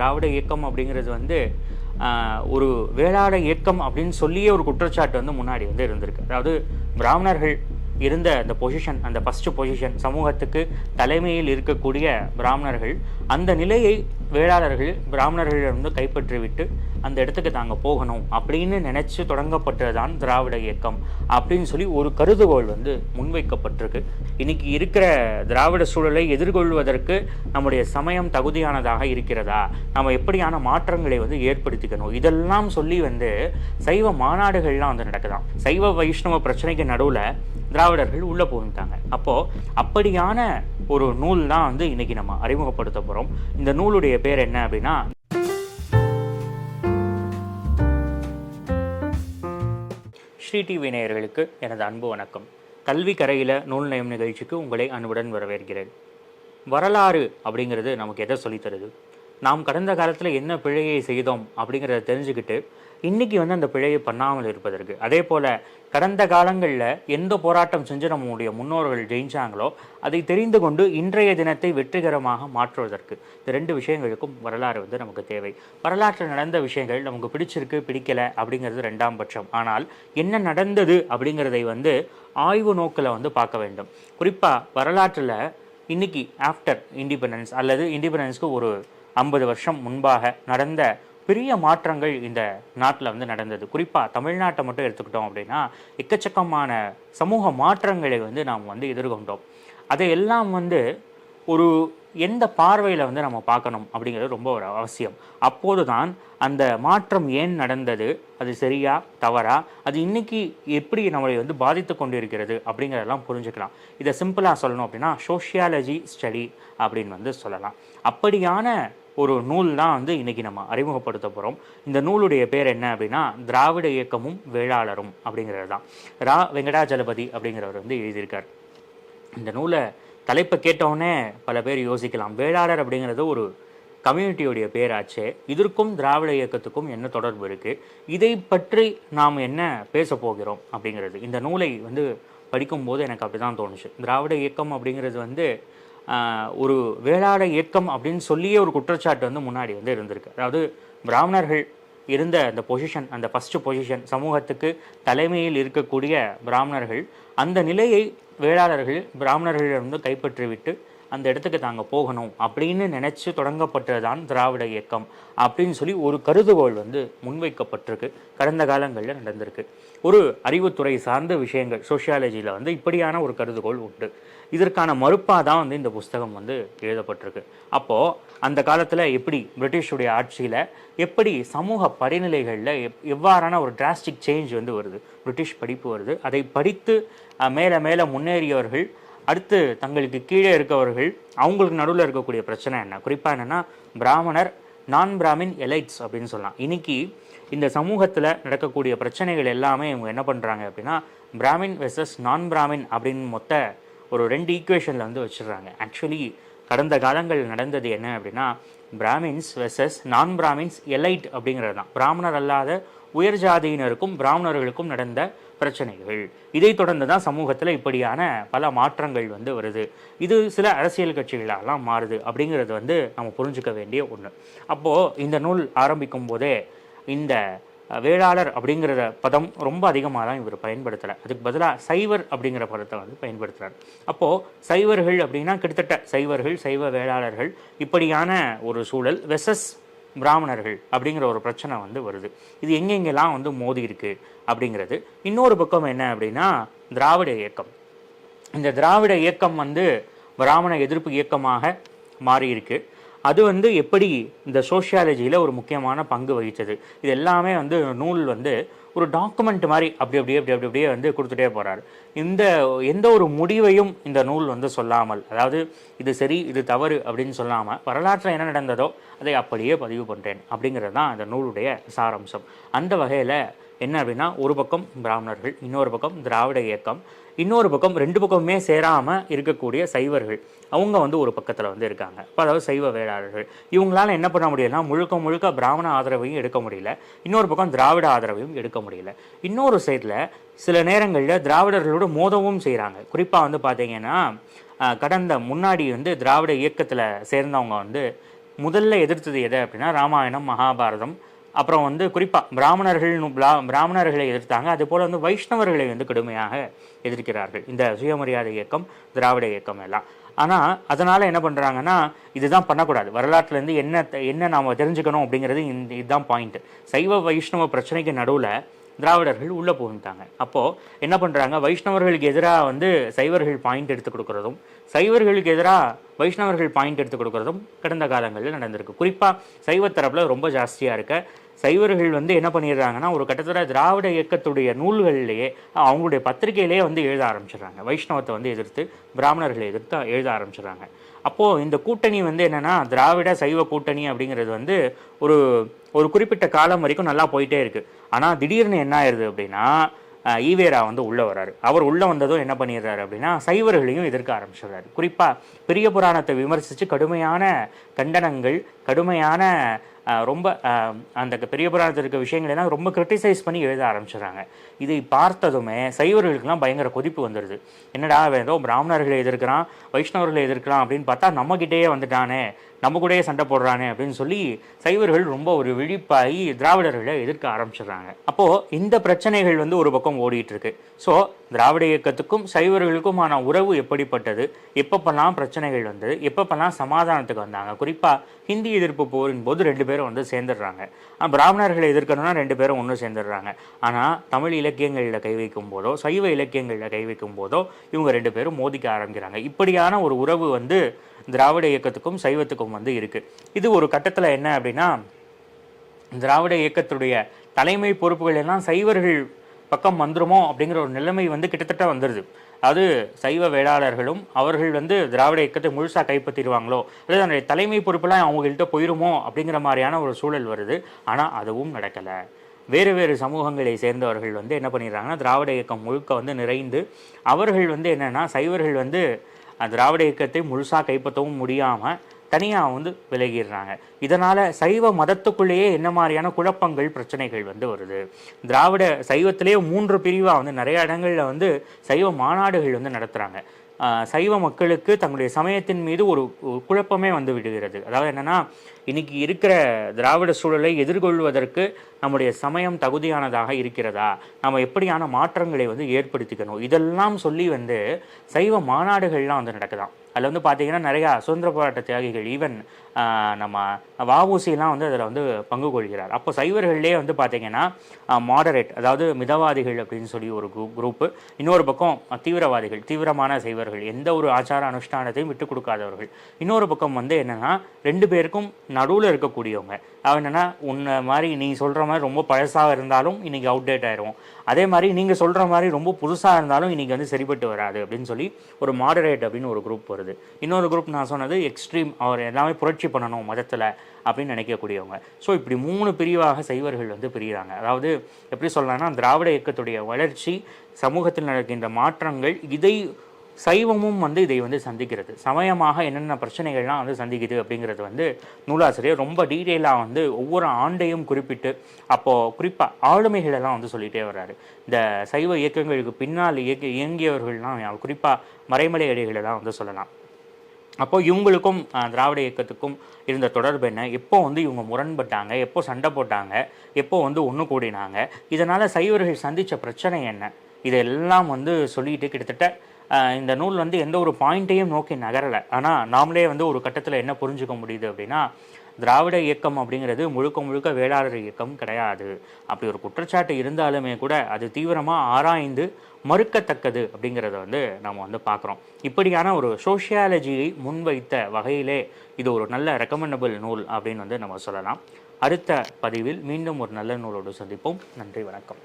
திராவிட இயக்கம் அப்படிங்கிறது வந்து ஒரு வேளாட இயக்கம் அப்படின்னு சொல்லியே ஒரு குற்றச்சாட்டு வந்து முன்னாடி வந்து இருந்திருக்கு. அதாவது பிராமணர்கள் இருந்த அந்த பொசிஷன் அந்த ஃபஸ்ட்டு பொசிஷன் சமூகத்துக்கு தலைமையில் இருக்கக்கூடிய பிராமணர்கள் அந்த நிலையை வேளாளர்கள் பிராமணர்களிடம் கைப்பற்றிவிட்டு அந்த இடத்துக்கு நாங்கள் போகணும் அப்படின்னு நினச்சி தொடங்கப்பட்டது தான் திராவிட இயக்கம் அப்படின்னு சொல்லி ஒரு கருதுகோள் வந்து முன்வைக்கப்பட்டிருக்கு. இன்னைக்கு இருக்கிற திராவிட சூழலை எதிர்கொள்வதற்கு நம்முடைய சமயம் தகுதியானதாக இருக்கிறதா? நம்ம எப்படியான மாற்றங்களை வந்து ஏற்படுத்திக்கணும்? இதெல்லாம் சொல்லி வந்து சைவ மாநாடுகள்லாம் வந்து நடக்குதாம். சைவ வைஷ்ணவ பிரச்சனைக்கு நடுவில் திராவிடர்கள் உள்ள போயிட்டாங்க அப்போ அப்படியான ஒரு நூல் தான் வந்து இன்னைக்கு நம்ம அறிமுகப்படுத்த போறோம். இந்த நூலுடைய பேர் என்ன அப்படின்னா ஸ்ரீ டிவி நேயர்களுக்கு எனது அன்பு வணக்கம். கல்வி கரையில் நூல் நயம் நிகழ்ச்சிக்கு உங்களை அன்புடன் வரவேற்கிறேன். வரலாறு அப்படிங்கிறது நமக்கு எதை சொல்லித்தருது நாம் கடந்த காலத்தில் என்ன பிழையை செய்தோம் அப்படிங்கிறத தெரிஞ்சுக்கிட்டு இன்னைக்கு வந்து அந்த பிழையை பண்ணாமல் இருப்பதற்கு. அதே போல கடந்த காலங்களில் எந்த போராட்டம் செஞ்சு நம்முடைய முன்னோர்கள் ஜெயிச்சாங்களோ அதை தெரிந்து கொண்டு இன்றைய தினத்தை வெற்றிகரமாக மாற்றுவதற்கு. இந்த ரெண்டு விஷயங்களுக்கும் வரலாறு வந்து நமக்கு தேவை. வரலாற்றில் நடந்த விஷயங்கள் நமக்கு பிடிச்சிருக்கு பிடிக்கல அப்படிங்கிறது ரெண்டாம் பட்சம். ஆனால் என்ன நடந்தது அப்படிங்கிறதை வந்து ஆய்வு நோக்கில் வந்து பார்க்க வேண்டும். குறிப்பாக வரலாற்றில் இன்னைக்கு ஆஃப்டர் இண்டிபெண்டன்ஸ் அல்லது இண்டிபெண்டன்ஸ்க்கு ஒரு ஐம்பது வருஷம் முன்பாக நடந்த பெரிய மாற்றங்கள் இந்த நாட்டில் வந்து நடந்தது. குறிப்பாக தமிழ்நாட்டை மட்டும் எடுத்துக்கிட்டோம் அப்படின்னா எக்கச்சக்கமான சமூக மாற்றங்களை வந்து நாம் வந்து எதிர்கொண்டோம். அதையெல்லாம் வந்து ஒரு எந்த பார்வையில் வந்து நம்ம பார்க்கணும் அப்படிங்கிறது ரொம்ப ஒரு அவசியம். அப்போது தான் அந்த மாற்றம் ஏன் நடந்தது? அது சரியா தவறா? அது இன்னைக்கு எப்படி நம்மளை வந்து பாதித்து கொண்டிருக்கிறது அப்படிங்கிறதெல்லாம் புரிஞ்சுக்கலாம். இதை சிம்பிளாக சொல்லணும் அப்படின்னா சோஷியாலஜி ஸ்டடி அப்படின்னு வந்து சொல்லலாம். அப்படியான ஒரு நூல் தான் வந்து இன்னைக்கு நம்ம அறிமுகப்படுத்த போகிறோம் இந்த நூலுடைய பேர் என்ன அப்படின்னா திராவிட இயக்கமும் வேளாளரும் அப்படிங்கிறது தான் ரா வெங்கடாஜலபதி அப்படிங்கிறவர் வந்து எழுதியிருக்கார். இந்த நூலை தலைப்பை கேட்டவுடனே பல பேர் யோசிக்கலாம் வேளாளர் அப்படிங்கிறது ஒரு கம்யூனிட்டியுடைய பேராச்சே. இதற்கும் திராவிட இயக்கத்துக்கும் என்ன தொடர்பு இருக்குது இதை பற்றி நாம் என்ன பேச போகிறோம் அப்படிங்கிறது. இந்த நூலை வந்து படிக்கும்போது எனக்கு அப்படி தான் தோணுச்சு. திராவிட இயக்கம் அப்படிங்கிறது வந்து ஒரு வேளாட இயக்கம் அப்படின்னு சொல்லியே ஒரு குற்றச்சாட்டு வந்து முன்னாடி வந்து இருந்திருக்கு. அதாவது பிராமணர்கள் இருந்த அந்த பொசிஷன் அந்த ஃபஸ்ட்டு பொசிஷன் சமூகத்துக்கு தலைமையில் இருக்கக்கூடிய பிராமணர்கள் அந்த நிலையை வேளாளர்கள் பிராமணர்களிடம் கைப்பற்றி கைப்பற்றிவிட்டு அந்த இடத்துக்கு தாங்க போகணும் அப்படின்னு நினச்சி தொடங்கப்பட்டது தான் திராவிட இயக்கம் அப்படின்னு சொல்லி ஒரு கருதுகோள் வந்து முன்வைக்கப்பட்டிருக்கு. கடந்த காலங்களில் நடந்திருக்கு. ஒரு அறிவுத்துறை சார்ந்த விஷயங்கள் சோஷியாலஜியில் வந்து இப்படியான ஒரு கருதுகோள் உண்டு. இதற்கான மறுப்பாக தான் வந்து இந்த புஸ்தகம் வந்து எழுதப்பட்டிருக்கு. அப்போது அந்த காலத்தில் எப்படி பிரிட்டிஷுடைய ஆட்சியில் எப்படி சமூக படிநிலைகளில் எப் எவ்வாறான ஒரு டிராஸ்டிக் சேஞ்ச் வந்து வருது? பிரிட்டிஷ் படிப்பு வருது. அதை படித்து மேலே மேலே முன்னேறியவர்கள் அடுத்து தங்களுக்கு கீழே இருக்கவர்கள் அவங்களுக்கு நடுவில் இருக்கக்கூடிய பிரச்சனை என்ன? குறிப்பாக என்னென்னா பிராமணர் நான் பிராமின் எலைட்ஸ் அப்படின்னு சொல்லலாம். இன்னைக்கு இந்த சமூகத்தில் நடக்கக்கூடிய பிரச்சனைகள் எல்லாமே இவங்க என்ன பண்ணுறாங்க அப்படின்னா பிராமின் வெர்சஸ் நான் பிராமின் அப்படின்னு மொத்த ஒரு ரெண்டு ஈக்குவேஷனில் வந்து வச்சிடுறாங்க. ஆக்சுவலி கடந்த காலங்கள் நடந்தது என்ன அப்படின்னா Brahmins versus non Brahmins elite அப்படிங்கிறது தான். பிராமணர் அல்லாத உயர் ஜாதியினருக்கும் பிராமணர்களுக்கும் நடந்த பிரச்சனைகள். இதை தொடர்ந்து தான் சமூகத்தில் இப்படியான பல மாற்றங்கள் வந்து வருது. இது சில அரசியல் கட்சிகளாலாம் மாறுது அப்படிங்கிறது வந்து நம்ம புரிஞ்சுக்க வேண்டிய ஒன்று அப்போது இந்த நூல் ஆரம்பிக்கும் போதே இந்த வேளாளர் அப்படிங்கிற பதம் ரொம்ப அதிகமாக தான் இவர் பயன்படுத்தலை அதுக்கு பதிலாக சைவர் அப்படிங்கிற பதத்தை வந்து பயன்படுத்துகிறார் அப்போது சைவர்கள் அப்படின்னா கிட்டத்தட்ட சைவர்கள் சைவ வேளாளர்கள் இப்படியான ஒரு சூழல் வெசஸ் பிராமணர்கள் அப்படிங்கிற ஒரு பிரச்சனை வந்து வருது. இது எங்கெங்கெல்லாம் வந்து மோதி இருக்குது அப்படிங்கிறது. இன்னொரு பக்கம் என்ன அப்படின்னா திராவிட இயக்கம். இந்த திராவிட இயக்கம் வந்து பிராமண எதிர்ப்பு இயக்கமாக மாறியிருக்கு. அது வந்து எப்படி இந்த சோஷியாலஜியில் ஒரு முக்கியமான பங்கு வகித்தது இது எல்லாமே வந்து நூல் வந்து ஒரு டாக்குமெண்ட் மாதிரி அப்படி அப்படியே அப்படி அப்படி அப்படியே வந்து கொடுத்துட்டே போகிறாரு இந்த எந்த ஒரு முடிவையும் இந்த நூல் வந்து சொல்லாமல் அதாவது இது சரி இது தவறு அப்படின்னு சொல்லாமல் வரலாற்றில் என்ன நடந்ததோ அதை அப்படியே பதிவு பண்ணுறேன் அப்படிங்கிறது தான் இந்த நூலுடைய சாராம்சம். அந்த வகையில் என்ன அப்படின்னா ஒரு பக்கம் பிராமணர்கள் இன்னொரு பக்கம் திராவிட இயக்கம் இன்னொரு பக்கம் ரெண்டு பக்கமுமே சேராமல் இருக்கக்கூடிய சைவர்கள். அவங்க வந்து ஒரு பக்கத்தில் வந்து இருக்காங்க. இப்போ அதாவது சைவ வேளாளர்கள். இவங்களால என்ன பண்ண முடியலன்னா முழுக்க முழுக்க பிராமண ஆதரவையும் எடுக்க முடியல. இன்னொரு பக்கம் திராவிட ஆதரவையும் எடுக்க முடியல. இன்னொரு சைடில் சில நேரங்களில் திராவிடர்களோட மோதவும் செய்கிறாங்க குறிப்பாக வந்து பார்த்தீங்கன்னா கடந்த முன்னாடி வந்து திராவிட இயக்கத்தில் சேர்ந்தவங்க வந்து முதல்ல எதிர்த்தது எது அப்படின்னா ராமாயணம் மகாபாரதம் அப்புறம் வந்து குறிப்பாக பிராமணர்கள் பிராமணர்களை எதிர்த்தாங்க. அது போல் வந்து வைஷ்ணவர்களை வந்து கடுமையாக எதிர்க்கிறார்கள். இந்த சுயமரியாதை இயக்கம் திராவிட இயக்கம் எல்லாம். ஆனால் அதனால் என்ன பண்ணுறாங்கன்னா இதுதான் பண்ணக்கூடாது. வரலாற்றுலேருந்து என்ன என்ன நாம் தெரிஞ்சுக்கணும் அப்படிங்கிறது இந்த இதுதான் பாயிண்ட் சைவ வைஷ்ணவ பிரச்சனைக்கு நடுவில் திராவிடர்கள் உள்ளே புகுந்துட்டாங்க. அப்போது என்ன பண்ணுறாங்க வைஷ்ணவர்களுக்கு எதிராக வந்து சைவர்கள் பாயிண்ட் எடுத்து கொடுக்குறதும் சைவர்களுக்கு எதிராக வைஷ்ணவர்கள் பாயிண்ட் எடுத்து கொடுக்குறதும் கடந்த காலங்களில் நடந்திருக்கு. குறிப்பாக சைவ தரப்பில் ரொம்ப ஜாஸ்தியாக இருக்க சைவர்கள் வந்து என்ன பண்ணிடுறாங்கன்னா ஒரு கட்டத்தில் திராவிட இயக்கத்துடைய நூல்கள்லேயே அவங்களுடைய பத்திரிகையிலேயே வந்து எழுத ஆரம்பிச்சிடுறாங்க. வைஷ்ணவத்தை வந்து எதிர்த்து பிராமணர்களை எதிர்த்து எழுத ஆரம்பிச்சிடுறாங்க. அப்போது இந்த கூட்டணி வந்து என்னென்னா திராவிட சைவ கூட்டணி அப்படிங்கிறது வந்து ஒரு ஒரு குறிப்பிட்ட காலம் வரைக்கும் நல்லா போயிட்டே இருக்குது ஆனால் திடீர்னு என்ன ஆயிடுது அப்படின்னா ஈவேரா வந்து உள்ளே வராரு அவர் உள்ளே வந்ததும் என்ன பண்ணிடுறாரு அப்படின்னா சைவர்களையும் எதிர்க்க ஆரம்பிச்சிடுறாரு. குறிப்பாக பெரிய புராணத்தை விமர்சித்து கடுமையான கண்டனங்கள் கடுமையான ரொம்ப அந்த பெரிய புராணத்தில் இருக்க விஷயங்கள் எல்லாம் ரொம்ப கிரிட்டிசைஸ் பண்ணி எழுத ஆரம்பிச்சிடுறாங்க. இதை பார்த்ததுமே சைவர்களுக்கெல்லாம் பயங்கர கொதிப்பு வந்துடுது. என்னடா ஏதோ பிராமணர்களை எதிர்க்கிறான் வைஷ்ணவர்களை எதிர்க்கிறான் அப்படின்னு பார்த்தா நம்மக்கிட்டேயே வந்துட்டானே நம்ம கூடயே சண்டை போடுறானே அப்படின்னு சொல்லி சைவர்கள் ரொம்ப ஒரு விழிப்பாகி திராவிடர்களை எதிர்க்க ஆரம்பிச்சிடுறாங்க. அப்போது இந்த பிரச்சனைகள் வந்து ஒரு பக்கம் ஓடிட்டு இருக்கு. ஸோ திராவிட இயக்கத்துக்கும் சைவர்களுக்குமான உறவு எப்படிப்பட்டது? எப்பப்பெல்லாம் பிரச்சனைகள் வந்தது? எப்பப்பெல்லாம் சமாதானத்துக்கு வந்தாங்க? குறிப்பாக ஹிந்தி எதிர்ப்பு போரின் போது ரெண்டு பேரும் வந்து சேர்ந்துடுறாங்க. பிராமணர்களை எதிர்க்கணும்னா ரெண்டு பேரும் ஒன்று சேர்ந்துடுறாங்க. ஆனால் தமிழ் இலக்கியங்களில் கை வைக்கும் போதோ சைவ இலக்கியங்களில் கை வைக்கும் போதோ இவங்க ரெண்டு பேரும் மோதிக்க ஆரம்பிக்கிறாங்க. இப்படியான ஒரு உறவு வந்து திராவிட இயக்கத்துக்கும் சைவத்துக்கும் வந்து இருக்குது இது ஒரு கட்டத்தில் என்ன அப்படின்னா திராவிட இயக்கத்துடைய தலைமை பொறுப்புகள் எல்லாம் சைவர்கள் பக்கம் வந்துருமோ அப்படிங்கிற ஒரு நிலைமை வந்து கிட்டத்தட்ட வந்துடுது அது சைவ வேளாளர்களும் அவர்கள் வந்து திராவிட இயக்கத்தை முழுசாக கைப்பற்றிடுவாங்களோ அல்லது அதனுடைய தலைமை பொறுப்பெல்லாம் அவங்கள்ட்ட போயிருமோ அப்படிங்கிற மாதிரியான ஒரு சூழல் வருது. ஆனால் அதுவும் நடக்கலை. வேறு வேறு சமூகங்களை சேர்ந்தவர்கள் வந்து என்ன பண்ணிடுறாங்கன்னா திராவிட இயக்கம் முழுக்க வந்து நிறைந்து அவர்கள் வந்து என்னென்னா சைவர்கள் வந்து திராவிட இயக்கத்தை முழுசாக கைப்பற்றவும் முடியாமல் தனியாக வந்து விலகிடுறாங்க. இதனால் சைவ மதத்துக்குள்ளேயே என்ன மாதிரியான குழப்பங்கள் பிரச்சனைகள் வந்து வருது. திராவிட சைவத்திலேயே மூன்று பிரிவாக வந்து நிறைய இடங்களில் வந்து சைவ மாநாடுகள் வந்து நடத்துகிறாங்க சைவ மக்களுக்கு தங்களுடைய சமயத்தின் மீது ஒரு குழப்பமே வந்து விடுகிறது. அதாவது என்னென்னா இன்னைக்கு இருக்கிற திராவிட சூழலை எதிர்கொள்வதற்கு நம்முடைய சமயம் தகுதியானதாக இருக்கிறதா? நம்ம எப்படியான மாற்றங்களை வந்து ஏற்படுத்திக்கணும்? இதெல்லாம் சொல்லி வந்து சைவ மாநாடுகள்லாம் வந்து நடக்குதாம் அதில் வந்து பார்த்தீங்கன்னா நிறையா சுதந்திர போராட்ட தியாகிகள் ஈவன் நம்ம வாவூசிலாம் வந்து அதில் வந்து பங்கு கொள்கிறார். அப்போ சைவர்கள்லேயே வந்து பார்த்தீங்கன்னா மாடரேட் அதாவது மிதவாதிகள் அப்படின்னு சொல்லி ஒரு குரூப் குரூப்பு இன்னொரு பக்கம் தீவிரவாதிகள் தீவிரமான சைவர்கள் எந்த ஒரு ஆச்சார அனுஷ்டானத்தையும் விட்டு கொடுக்காதவர்கள். இன்னொரு பக்கம் வந்து என்னென்னா ரெண்டு பேருக்கும் நடுவில் இருக்கக்கூடியவங்க. அவன் என்னென்னா உன்னை மாதிரி நீ சொல்கிற மாதிரி ரொம்ப பழசாக இருந்தாலும் இன்றைக்கி அவுடேட் ஆயிரும் அதே மாதிரி நீங்கள் சொல்கிற மாதிரி ரொம்ப புதுசாக இருந்தாலும் இன்றைக்கி வந்து சரிப்பட்டு வராது. அப்படின்னு சொல்லி ஒரு மாடரேட் அப்படின்னு ஒரு குரூப் வருது. இன்னொரு குரூப் நான் சொன்னது எக்ஸ்ட்ரீம் அவர் எல்லாமே புரட்சி பண்ணணும் மதத்தில் அப்படின்னு நினைக்கக்கூடியவங்க. ஸோ இப்படி மூணு பிரிவாக சைவர்கள் வந்து பிரிகிறாங்க. அதாவது எப்படி சொல்லலாம்னா திராவிட இயக்கத்துடைய வளர்ச்சி சமூகத்தில் நடக்கின்ற மாற்றங்கள் இதை சைவமும் வந்து இதை வந்து சந்திக்கிறது. சமயமாக என்னென்ன பிரச்சனைகள்லாம் வந்து சந்திக்குது அப்படிங்கிறது வந்து நூலாசிரியர் ரொம்ப டீட்டெயிலாக வந்து ஒவ்வொரு ஆண்டையும் குறிப்பிட்டு அப்போது குறிப்பாக ஆளுமைகளெல்லாம் வந்து சொல்லிகிட்டே வர்றாரு. இந்த சைவ இயக்கங்களுக்கு பின்னால் இயக்க இயங்கியவர்கள்லாம் குறிப்பாக மறைமலை அடிகளை தான் வந்து சொல்லலாம். அப்போ இவங்களுக்கும் திராவிட இயக்கத்துக்கும் இருந்த தொடர்பு என்ன? எப்போ வந்து இவங்க முரண்பட்டாங்க? எப்போ சண்டை போட்டாங்க? எப்போ வந்து ஒன்று கூடினாங்க? இதனால் சைவர்கள் சந்தித்த பிரச்சனை என்ன? இதெல்லாம் வந்து சொல்லிட்டு கிட்டத்தட்ட இந்த நூல் வந்து எந்த ஒரு பாயிண்ட்டையும் நோக்கி நகரலை. ஆனால் நாமளே வந்து ஒரு கட்டத்தில் என்ன புரிஞ்சுக்க முடியுது அப்படின்னா திராவிட இயக்கம் அப்படிங்கிறது முழுக்க முழுக்க வேளாளர் இயக்கம் கிடையாது. அப்படி ஒரு குற்றச்சாட்டு இருந்தாலுமே கூட அது தீவிரமாக ஆராய்ந்து மறுக்கத்தக்கது அப்படிங்கிறத வந்து நம்ம வந்து பார்க்குறோம். இப்படியான ஒரு சோஷியாலஜியை முன்வைத்த வகையிலே இது ஒரு நல்ல ரெக்கமெண்டபிள் நூல் அப்படின்னு வந்து நம்ம சொல்லலாம். அடுத்த பதிவில் மீண்டும் ஒரு நல்ல நூலோடு சந்திப்போம். நன்றி வணக்கம்.